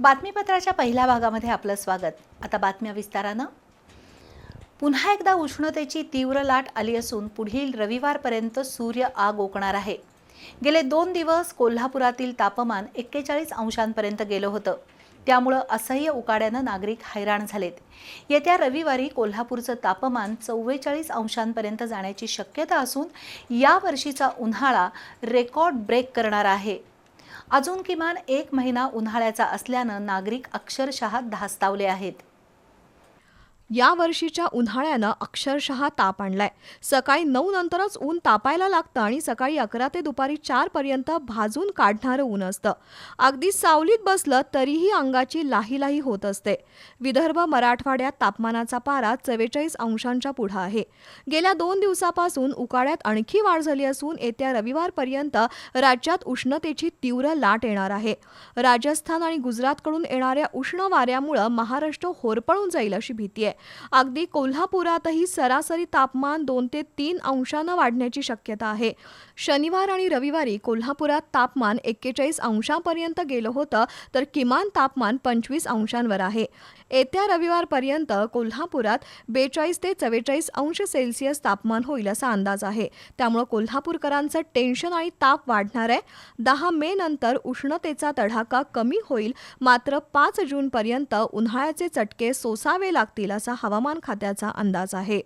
बातमीपत्राच्या पहिल्या भागामध्ये आपलं स्वागत. आता बातम्या विस्तारानं. पुन्हा एकदा उष्णतेची तीव्र लाट आली असून पुढील रविवारपर्यंत सूर्य आग ओकणार आहे. गेले दोन दिवस कोल्हापुरातील तापमान एक्केचाळीस अंशांपर्यंत गेलं होतं. त्यामुळं असह्य उकाड्यानं नागरिक हैराण झालेत. येत्या रविवारी कोल्हापूरचं तापमान चव्वेचाळीस अंशांपर्यंत जाण्याची शक्यता असून यावर्षीचा उन्हाळा रेकॉर्ड ब्रेक करणार आहे. अजून किमान एक महिना उन्हाळ्याचा असल्यानं नागरिक अक्षरशः धास्तावले आहेत. या वर्षीच्या उन्हाळ्यानं अक्षरशः ताप आणलाय. सकाळी नऊ नंतरच ऊन तापायला लागतं आणि सकाळी अकरा ते दुपारी चार पर्यंत भाजून काढणारं ऊन असतं. अगदी सावलीत बसलं तरीही अंगाची लाही लाही होत असते. विदर्भ मराठवाड्यात तापमानाचा पारा चव्वेचाळीस अंशांच्या पुढं आहे. गेल्या दोन दिवसापासून उकाड्यात आणखी वाढ झाली असून येत्या रविवारपर्यंत राज्यात उष्णतेची तीव्र लाट येणार आहे. राजस्थान आणि गुजरातकडून येणाऱ्या उष्ण वाऱ्यामुळं महाराष्ट्र होरपळून जाईल अशी भीती आहे. अगदी कोल्हापुरातही सरासरी तापमान दोन ते तीन अंशानं वाढण्याची शक्यता आहे. शनिवार आणि रविवारी कोल्हापुरात तापमान एक्केचाळीस अंशांपर्यंत गेलं होतं तर किमान तापमान पंचवीस अंशांवर आहे. येत्या रविवारपर्यंत कोल्हापुरात बेचाळीस ते चव्वेचाळीस अंश सेल्सिअस तापमान होईल असा अंदाज आहे. त्यामुळं कोल्हापूरकरांचं टेन्शन आणि ताप वाढणार आहे. दहा मे नंतर उष्णतेचा तडाखा कमी होईल. मात्र पाच जूनपर्यंत उन्हाळ्याचे चटके सोसावे लागतील असा हवामान खात्याचा अंदाज आहे.